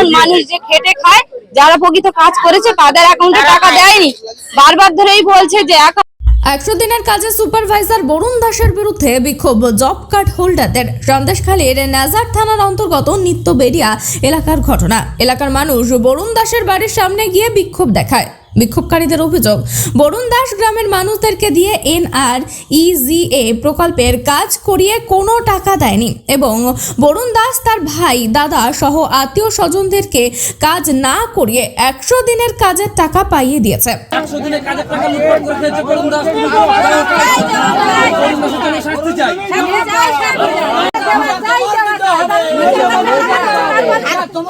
সাধারণ মানুষ যে খেটে খায় যারা প্রকৃত কাজ করেছে তাদের অ্যাকাউন্টে টাকা দেয়নি। বারবার ধরেই বলছে যে এখন একশো দিনের কাজে সুপারভাইজার বরুণ দাসের বিরুদ্ধে বিক্ষোভ জব কার্ড হোল্ডারদের সন্দেশখালীর নাজার থানার অন্তর্গত নিত্য বেরিয়া এলাকার ঘটনা। এলাকার মানুষ বরুণ দাসের বাড়ির সামনে গিয়ে বিক্ষোভ দেখায়। বিক্ষোভকারীদের অভিযোগ বরুণ দাস গ্রামের মানুষদেরকে দিয়ে এনআর ইজিএ প্রকল্পের কাজ করিয়ে কোনো টাকা দেয়নি এবং বরুণ দাস তার ভাই দাদা সহ আত্মীয় স্বজনদেরকে কাজ না করিয়ে একশো দিনের কাজের টাকা পাইয়ে দিয়েছে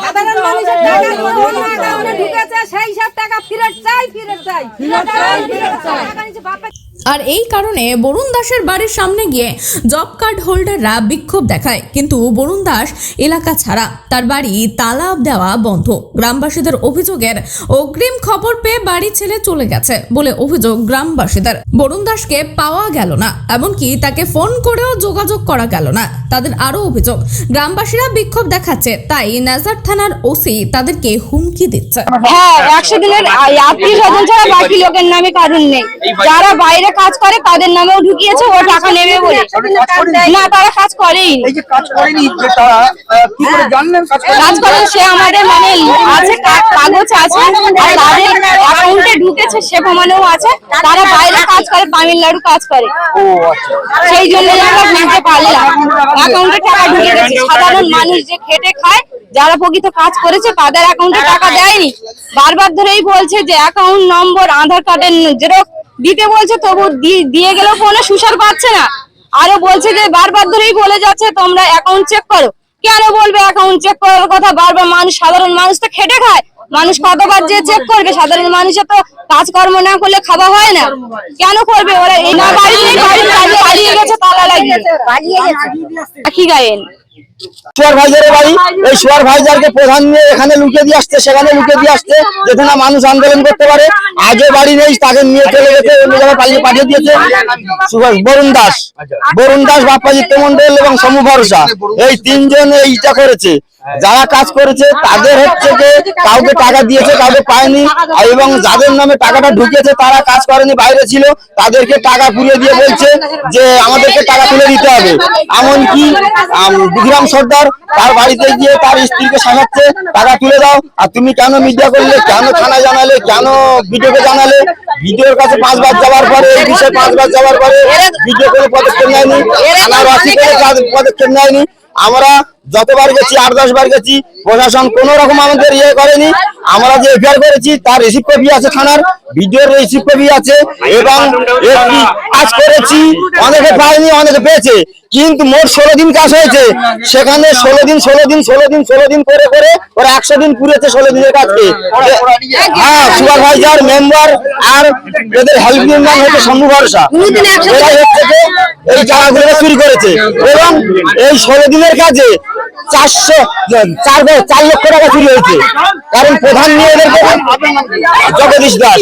সাধারণ মানুষের টাকা কোনো অ্যাকাউন্টে ঢুকেছে সেই সব টাকা ফেরত চাই ফেরত চাই। ফেরত চাই ফেরত চাই। আর এই কারণে বরুণ দাসের বাড়ির সামনে গিয়ে জব কার্ড হোল্ডাররা বিক্ষোভ দেখায়। কিন্তু বরুণ দাস এলাকা ছাড়া, তার বাড়ি তালা দেওয়া বন্ধ। গ্রামবাসীদের অভিযোগের অগ্রিম খবর পেয়ে বাড়ি ছেড়ে চলে গেছে বলে অভিযোগ গ্রামবাসীদের। বরুণ দাসকে পাওয়া গেল না, এমনকি তাকে ফোন করেও যোগাযোগ করা গেল না। তাদের আরও অভিযোগ, গ্রামবাসীরা বিক্ষোভ দেখাচ্ছে, তাই নাজার থানার ওসি তাদেরকে হুমকি দিচ্ছে। হ্যাঁ একশো দিনের আত্মীয় স্বজন ছাড়া বাকি লোকের নামে কারণ নেই। যারা বাইরে কাজ করে তাদের নামেও ঢুকিয়েছে ও টাকা নেবে বলে। না তারা কাজ করেই কাজ করেনি যে তারা আহ, কি করে কাজ করে সে আমাদের মানে আছে কাগজ আছে আর তাদের অ্যাকাউন্টে ঢুকেছে সে প্রমাণেও আছে। তারা বাইরে কাজ করে তামিলনাড়ু কাজ করে। আচ্ছা। সেই জন্য আমরা বুঝতে পারলাম অ্যাকাউন্টে টাকা ঢুকে গেছে। সাধারণ মানুষ যে খেটে খায় যারা প্রকৃত কাজ করেছে তাদের অ্যাকাউন্টে টাকা দেয়নি। বারবার ধরেই বলছে যে অ্যাকাউন্ট নম্বর আধার কার্ডের জেরক্স দিতে বলছে তবু দিয়ে গেলেও ফোনে সুসার পাচ্ছে না। আরও বলছে যে বারবার ধরেই বলে যাচ্ছে তোমরা অ্যাকাউন্ট চেক করো। কেন বলবে অ্যাকাউন্ট চেক করার কথা? বারবার মানুষ সাধারণ মানুষ তো খেটে খায়। মানুষ কতবার যে চেক করবে? সাধারণ মানুষের তো কাজকর্ম না করলে খাওয়া হয় না। কেন করবে? ওরা এই না বাড়ি পালিয়ে গেছে তালা লাগিয়ে। পালিয়ে গেছে। কি গায়েন? এখানে লুকিয়ে দিয়ে সেখানে লুকিয়ে দিয়ে আসছে, যাতে না মানুষ আন্দোলন করতে পারে। আগে বাড়ি নেই, তাকে নিয়ে মন্ডল এবং সমু ভরসা। এই তিনজন এইটা করেছে। যারা কাজ করেছে, তাদের হচ্ছে যে কাউকে টাকা দিয়েছে, কাউকে পায়নি। এবং যাদের নামে টাকাটা ঢুকেছে, তারা কাজ করেনি, বাইরে ছিল, তাদেরকে টাকা পুড়িয়ে দিয়ে বলছে যে, আমাদেরকে টাকা তুলে দিতে হবে। এমনকি সর্দার তার বাড়িতে গিয়ে তার স্ত্রীকে শাসাচ্ছে টাকা তুলে দাও। আর তুমি কেন মিডিয়া করলে কেন থানা জানালে কেন ভিডিওকে জানালে? ভিডিওর কাছে পাঁচবার যাওয়ার পরে এই বিষয়ে পাঁচবার যাওয়ার পরে ভিডিও করে পদক্ষেপ নেয়নি। থানার কোনো পদক্ষেপ নেয়নি। আমরা যতবার গেছি আট দশ বার গেছি প্রশাসন কোন রকম আমাদের ইয়ে করেনি। আমরা যে এফআইআর করেছি তার রিসিভ কপি আছে থানার ভিডিওর রিসিভ কপি আছে এবং কাজ করেছি অনেকে পায়নি অনেকে পেয়েছে। কিন্তু মোট ষোলো দিন কাজ হয়েছে। সেখানে ষোলো দিন ষোলো দিন ষোলো দিন ষোলো দিন করে করে ওরা একশো দিন পুড়েছে ষোলো দিনের কাজকে। হ্যাঁ সুপারভাইজার মেম্বার আর এদের হেল্পিং নির্মাণ হচ্ছে শম্ভু ভরসা। হচ্ছে এই টাকাগুলো চুরি করেছে। এবং এই ষোলো দিনের কাজে চারশো, চার চার লক্ষ টাকা চুরি হয়েছে। কারণ প্রধান নিয়ে জগদীশ দাস।